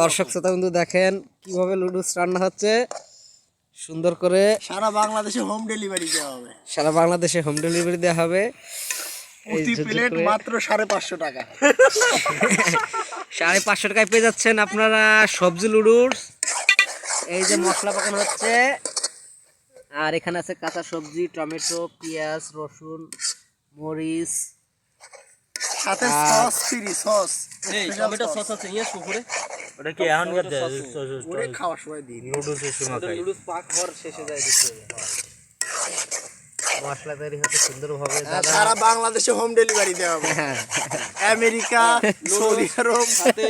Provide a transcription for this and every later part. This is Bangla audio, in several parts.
দর্শক শ্রোতা কিন্তু দেখেন কীভাবে লুডুস রান্না হচ্ছে। সুন্দর করে সারা বাংলাদেশে হোম ডেলিভারি দেওয়া হবে। সারা বাংলাদেশে হোম ডেলিভারি দেওয়া হবে। প্রতি প্লেট মাত্র সাড়ে পাঁচশো টাকা। সাড়ে পাঁচশো টাকায় পেয়ে যাচ্ছেন আপনারা সবজি লুডুস। এই যে মশলা পাকানো হচ্ছে। আর এখানে আছে কাঁচা সবজি টমেটো পেঁয়াজ রসুন মরিচ সাথে sauce free sauce tomato sauce. আছে ইয়ে ওটা কি এখন ওরে খাওয়ার সময় দিই। নুডলসের সময় খাই। লুডুস পাক হওয়ার শেষে যায় দিতে মশলা তৈরি হতে সুন্দরভাবে দাদা সারা বাংলাদেশে হোম ডেলিভারি দেওয়া হবে। হ্যাঁ আমেরিকা সৌদি আরব সাথে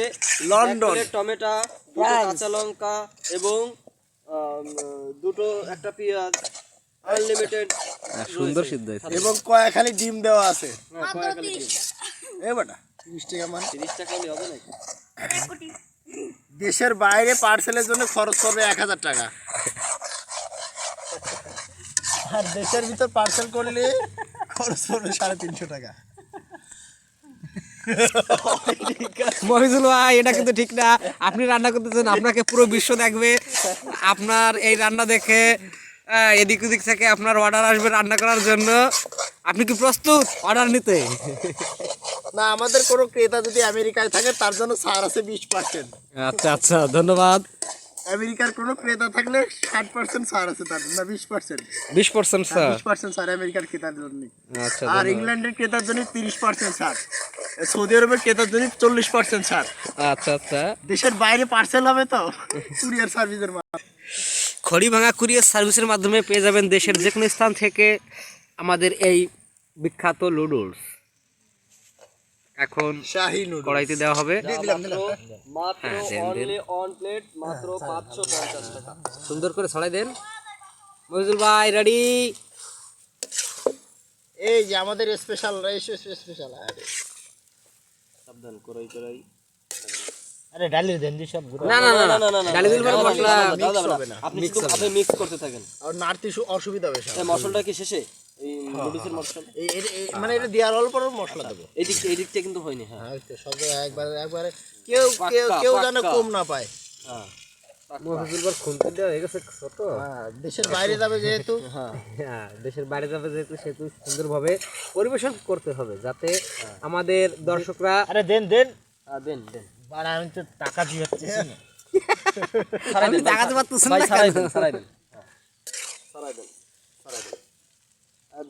লন্ডন। টমেটো কাঁচা লঙ্কা এবং দুটো একটা পেঁয়াজ আনলিমিটেড সুন্দর সিদ্ধ হয়েছে। এবং কয়াখালি ডিম দেওয়া আছে। এ বেটা তিরিশ টাকা মানে। তিরিশ টাকা হলে হবে নাকি? দেশের বাইরে পার্সেলের জন্য খরচ করবে এক হাজার টাকা। আর দেশের ভিতর পার্সেল করলে খরচ পড়বে সাড়ে তিনশো টাকা। মহিজুল ভাই এটা কিন্তু ঠিক না। আপনি রান্না করতেছেন আপনাকে পুরো বিশ্ব দেখবে। আপনার এই রান্না দেখে এদিক ওদিক থেকে আপনার অর্ডার আসবে রান্না করার জন্য। আপনি কি প্রস্তুত? অর্ডার নিতে। না আমাদের কোনো ক্রেতা যদি আমেরিকায় থাকে তার জন্য ছাড় আছে বিশ পার্সেন্ট আচ্ছা আচ্ছা ধন্যবাদ। আমেরিকার কোনো ক্রেতা থাকলে ষাট পার্সেন্ট ছাড় আছে তার না বিশ পার্সেন্ট বিশ পার্সেন্ট স্যার বিশ পার্সেন্ট ছাড় আমেরিকার ক্রেতার জন্য। আচ্ছা আর ইংল্যান্ডের ক্রেতার জন্য তিরিশ পার্সেন্ট ছাড় সৌদি আরবের ক্রেতার জন্য চল্লিশ পার্সেন্ট ছাড় আচ্ছা আচ্ছা। দেশের বাইরে পার্সেল হবে তো কুরিয়ার সার্ভিসের মাধ্যমে খড়ি ভাঙা কুরিয়ার সার্ভিসের মাধ্যমে পেয়ে যাবেন দেশের যে কোনো স্থান থেকে আমাদের এই বিখ্যাত লুডুলস এখন কড়াইতে দেওয়া হবে মাত্র হ্যাঁ, দেন, দেন। অনলি অন প্লেট মাত্র পাঁচশো পঞ্চাশ সুন্দর করে ছড়াই দেন মহিজুল ভাই রেডি এই যে আমাদের স্পেশাল রাইস স্পেশাল সাবধান করাই করাই আরে ডালির দেন দি সব না না না ডালি দিল মশলা। আপনি আপনি মিক্স করতে থাকেন আর নাড়তে অসুবিধা হবে সব। এই মশলাটা কি শেষে এই নুডলসের মশলা? এই এই- এই- মানে এটা দেওয়ার অল্প মশলা দেবো। এই দিক এই দিকটা কিন্তু হয়নি হ্যাঁ। হ্যাঁ, ওই তো সব জায়গায় একবারে একবারে কেউ কেউ কেউ যেন কম না পায়। হ্যাঁ মহিজুল খুনতে দেওয়া হয়ে গেছে ছোট। হ্যাঁ, দেশের বাইরে যাবে যেহেতু। হ্যাঁ। দেশের বাইরে যাবে যেহেতু সেহেতু সুন্দরভাবে পরিবেশন করতে হবে যাতে আমাদের দর্শকরা আরে দেন দেন। হ্যাঁ, দেন দেন। আর আমি তো টাকা দিয়ে যাচ্ছি। পারতেছেন ভাই না। সারাই দেন সারাই দেন। হ্যাঁ, সারাই দেন। সারাই দেন আর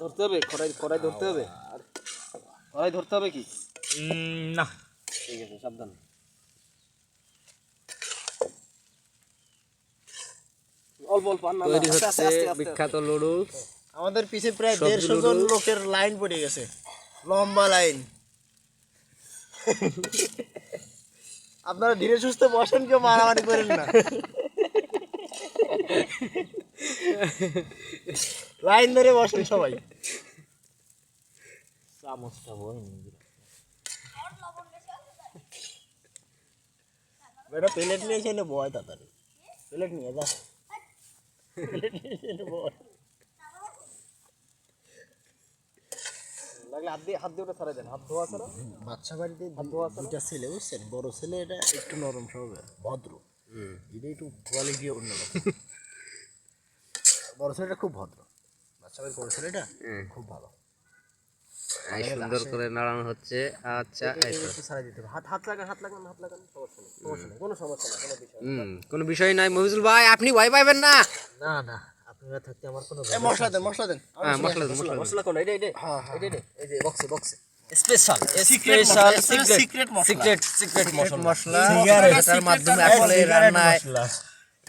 ধরতে হবে? কড়াই কড়াই ধরতে হবে? ধরতে হবে কি? না। ঠিক আছে সাবধান। অল্প অল্প তৈরি হচ্ছে। বিখ্যাত আমাদের পিছে প্রায় দেড়শো জন লোকের লাইন পড়ে গেছে। লম্বা লাইন। আপনারা ধীরে সুস্থে বসেন কেউ মারামারি করেন না। লাইন ধরে বসেন সবাই। চামচটা বই বেটা প্লেট নিয়ে এসে এনে বয় তাড়াতাড়ি। প্লেট নিয়ে যা। প্লেট নিয়ে এসে এনে বয় লাগলে হাত দিয়ে হাত দিয়ে ওটা সারাই দেন। হাত ধোয়া ছাড়া। বাচ্চা বাড়িতে দুইটা ছেলে বুঝছেন? বড় ছেলে এটা একটু নরম স্বভাবের ভদ্র। এটা একটু কোয়ালিটি অন্যরকম। বড় ছেলেটা খুব ভদ্র। বাচ্চা বড় ছেলেটা খুব ভালো। এই সুন্দর করে নাড়ানো হচ্ছে। আচ্ছা এই তো। একটু দিতে হাত হাত লাগান হাত লাগান হাত লাগান। সমস্যা নেই কোনো সমস্যা নেই কোনো বিষয় হুম কোনো বিষয় নাই। মহিজুল ভাই আপনি ভয় পাইবেন না। না না আপনারা থাকতে আমার কোনো এই মশলা দেন মশলা দেন। হ্যাঁ মশলা দিন, মশলা মশলা কোন এটা এটা হ্যাঁ হ্যাঁ এটা এই যে বক্সে বক্সে স্পেশাল স্পেশাল সিক্রেট মশলা। সিক্রেট সিক্রেট মশলা। মশলা। এটার মাধ্যমে আসলে রান্নায়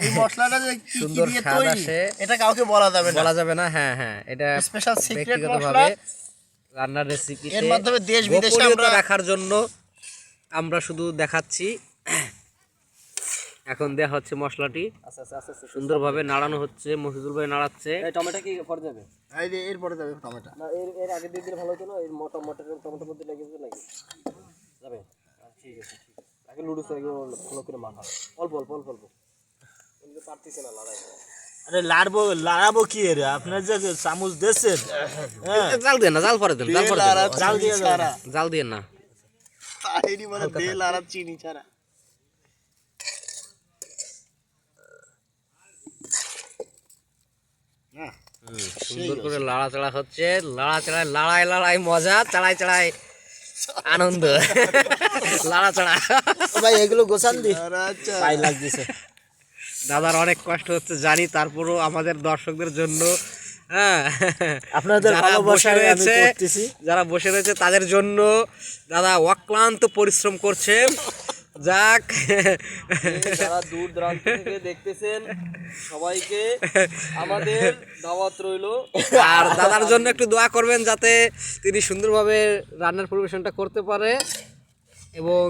এই মশলাটা যে কি কি সুন্দর দিয়ে তৈরি এটা কাউকে বলা যাবে না। বলা যাবে না হ্যাঁ হ্যাঁ। এটা স্পেশাল সিক্রেট মশলা। রান্নার রেসিপি এর মাধ্যমে দেশ বিদেশে আমরা রাখার জন্য আমরা শুধু দেখাচ্ছি। এখন দেয়া হচ্ছে মশলাটি। সুন্দরভাবে নাড়ানো হচ্ছে মহিজুল ভাই নাড়াচ্ছে। টমেটো কি পড়ে যাবে? এই যে এরপরে যাবে টমেটো। না এর এর আগে দিয়ে দিলে ভালো হতো না? এর মোটা মোটা টমেটোর মধ্যে লেগে যাবে নাকি? যাবে। আচ্ছা, ঠিক আছে ঠিক আছে। আগে লুডুস আগে ভালো করে মাখা। অল্প অল্প অল্প অল্প। পারতেছি না লড়াই আরে লাড়বো লাড়াবো কি রে? আপনার যে চামচ দেশের হ্যাঁ। জাল দিয়ে না জাল পরে দেন জাল পরে জাল দিয়ে আচ্ছা, আচ্ছা, জাল দিয়ে না। তাইনি মানে দে লাড়া চিনি ছাড়া। সুন্দর করে লাড়া চাড়া হচ্ছে লাড়া চাড়ায় লাড়ায় লাড়াই মজা চাড়ায় চাড়ায় আনন্দ। লাড়া চাড়া। ভাই এগুলো গোছান দি। লাগতেছে। দাদার অনেক কষ্ট হচ্ছে জানি তারপরও আমাদের দর্শকদের জন্য হ্যাঁ। আপনাদের যারা বসে রয়েছে, যারা বসে রয়েছে তাদের জন্য দাদা অক্লান্ত পরিশ্রম করছে যাক। যারা দূর দূরান্ত থেকে দেখতেছেন সবাইকে আমাদের দাওয়াত রইল। আর দাদার জন্য একটু দোয়া করবেন যাতে তিনি সুন্দরভাবে রান্নার পরিবেশনটা করতে পারে এবং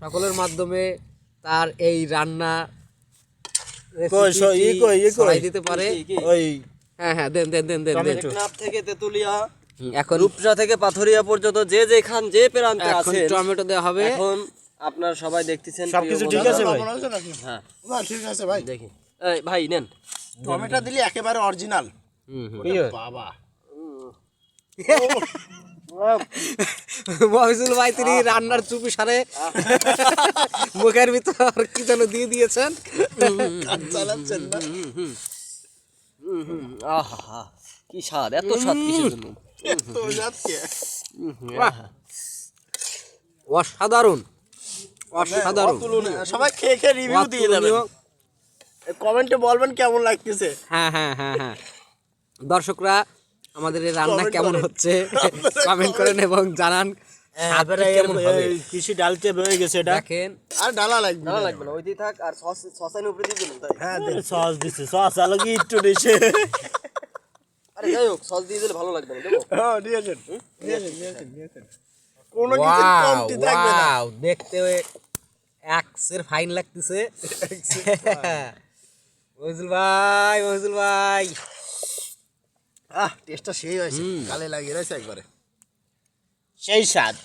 সকলের মাধ্যমে তার এই রান্না কই, কই, কই। দিতে পারে? কি, কি? ওই। হ্যাঁ হ্যাঁ দেন দেন দেন দেন দেন থেকে তেতুলিয়া এখন রূপসা থেকে পাথরিয়া পর্যন্ত যে যেখান যে প্রান্তে আছেন টমেটো দেওয়া হবে। এখন আপনারা সবাই দেখতেছেন সবকিছু ঠিক আছে ভাই? নাকি হ্যাঁ। ঠিক আছে ভাই। দেখি। এই ভাই নেন। টমেটো দিলে একেবারে অরিজিনাল। হুম, হুম। বাবা। মহিজুল ভাই তিনি রান্নার চুপি সারে মুখের ভিতর কি যেন দিয়ে দিয়েছেন। চালাচ্ছেন না। আহা কি স্বাদ এত স্বাদ কিসের জন্য? অসাধারণ অসাধারণ। সবাই খেয়ে খেয়ে রিভিউ দিয়ে দেবেন। কমেন্টে বলবেন কেমন লাগতেছে। হ্যাঁ হ্যাঁ হ্যাঁ হ্যাঁ। দর্শকরা আমাদের এই রান্না কেমন হচ্ছে? কমেন্ট করেন এবং জানান কৃষি ডালতে হয়ে গেছে এটা। দেখেন। আর ডালা লাগবে। না লাগবে না ওই দিয়ে থাক আর সস সসাইন উপরে দিয়ে দিলাম তাই। হ্যাঁ সস দিছে। সস আলাদা একটু দিছে? আরে যাই হোক সস দিয়ে দিলে ভালো লাগবে না হ্যাঁ নিয়েছেন নিয়েছেন নিয়েছেন নিয়েছেন কোনো কিছু কমতি থাকবে না। ওয়াও দেখতে এক্সের ফাইন লাগতেছে। মহিজুল ভাই মহিজুল ভাই। আহ টেস্টটা সেই হয়েছে। কালে লাগিয়ে রয়েছে একবারে। সেই স্বাদ।